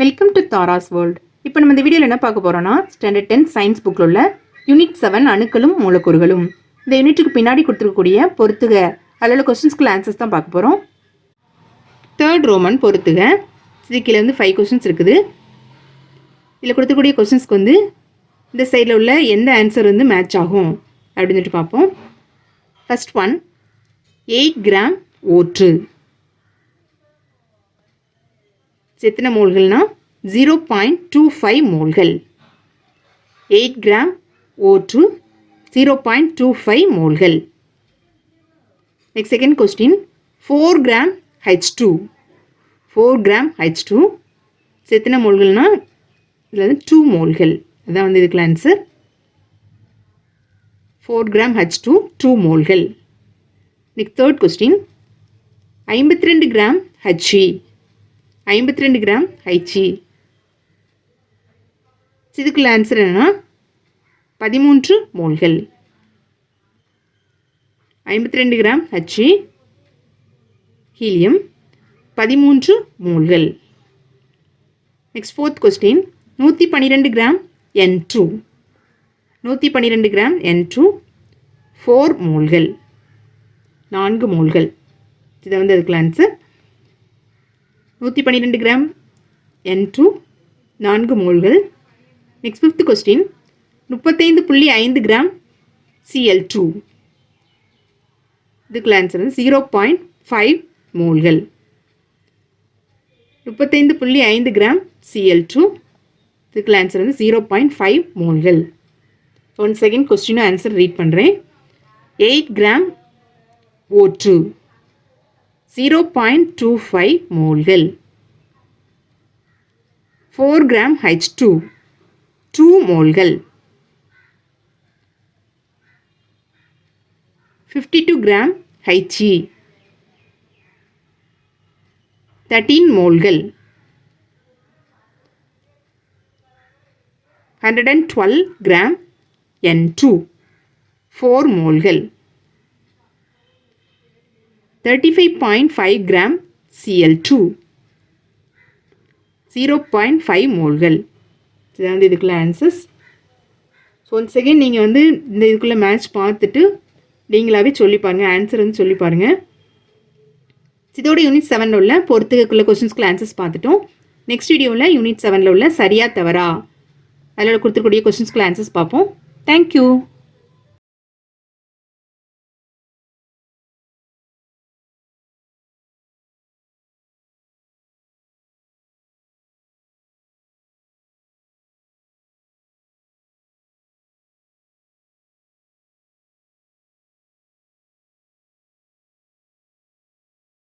Welcome to Tara's world இப்போ நம்ம இந்த வீடியோவில் என்ன பார்க்க போகிறோம்னா ஸ்டாண்டர்ட் டென் சயின்ஸ் புக்கில் உள்ள யூனிட் செவன் அணுக்களும் மூலக்கூறுகளும். இந்த யூனிட்டுக்கு பின்னாடி கொடுத்துருக்கக்கூடிய பொறுத்துக அதில் உள்ள கொஸ்டின்ஸ்க்குள்ள ஆன்சர்ஸ் தான் பார்க்க போகிறோம் தேர்ட் ரோமன் பொறுத்துக இதுக்கு வந்து ஃபைவ் கொஸ்டின்ஸ் இருக்குது. இதில் கொடுத்துக்கூடிய கொஸ்டின்ஸ்க்கு வந்து இந்த சைடில் உள்ள எந்த ஆன்சர் வந்து மேட்ச் ஆகும் அப்படின்னு சொல்லிட்டு பார்ப்போம். ஃபஸ்ட் ஒன் எயிட் கிராம் ஓற்று. எத்தனை மோல்கள்னா zero point two five மோல்கள் eight gram O two zero point two five மோல்கள் next second question four gram H two four gram H two எத்தனை மோல்கள்னா இதில் வந்து டூ மோல்கள் அதான் வந்து இதுக்குள்ள answer four gram H two two மோல்கள் next third question ஐம்பத்தி ரெண்டு கிராம் ஹச்சி ஐம்பத்தி ரெண்டு கிராம் ஹைச்சி இதுக்குள்ள ஆன்சர் என்னென்னா பதிமூன்று மோல்கள் ஐம்பத்தி ரெண்டு கிராம் ஹச்சி ஹீலியம் பதிமூன்று மோல்கள் நெக்ஸ்ட் ஃபோர்த் கொஸ்டின் நூற்றி பன்னிரெண்டு கிராம் என் டூ நூற்றி பன்னிரெண்டு கிராம் என் டூ ஃபோர் மோல்கள் நான்கு மோல்கள் இதை வந்து அதுக்குள்ள ஆன்சர் நூற்றி பன்னிரெண்டு கிராம் என் டூ நான்கு மோல்கள் நெக்ஸ்ட் ஃபிஃப்த் கொஸ்டின் முப்பத்தைந்து புள்ளி ஐந்து கிராம் சிஎல் டூ இதுக்குள்ள ஆன்சர் வந்து ஜீரோ பாயிண்ட் ஃபைவ் மோல்கள் முப்பத்தைந்து புள்ளி ஐந்து கிராம் சிஎல் டூ இதுக்குள்ள ஆன்சர் வந்து ஜீரோ பாயிண்ட் ஃபைவ் மோல்கள் ஒன் செகண்ட் கொஸ்டினும் ஆன்சர் ரீட் பண்ணுறேன் eight gram O two zero point two five மோல்கள் four gram H two two மோல்கள் fifty two gram H E thirteen மோல்கள் hundred and twelve gram N two four மோல்கள் thirty five point five gram CL two zero point five மோல்கள் இதான் வந்து இதுக்குள்ளே answers so once second நீங்கள் வந்து இந்த இதுக்குள்ளே match பார்த்துட்டு நீங்களாவே சொல்லி பாருங்கள் ஆன்சர் வந்து சொல்லி பாருங்கள் இதோட யூனிட் செவனில் உள்ள பொறுத்துக்குள்ள கொஸ்டின்ஸ்க்குள்ள ஆன்சர்ஸ் பார்த்துட்டோம். நெக்ஸ்ட் வீடியோவில் யூனிட் செவனில் உள்ள சரியா தவறா? அதில் கொடுத்துருக்கூடிய கொஸ்டின்ஸ்க்குள்ள ஆன்சர்ஸ் பார்ப்போம். தேங்க்யூ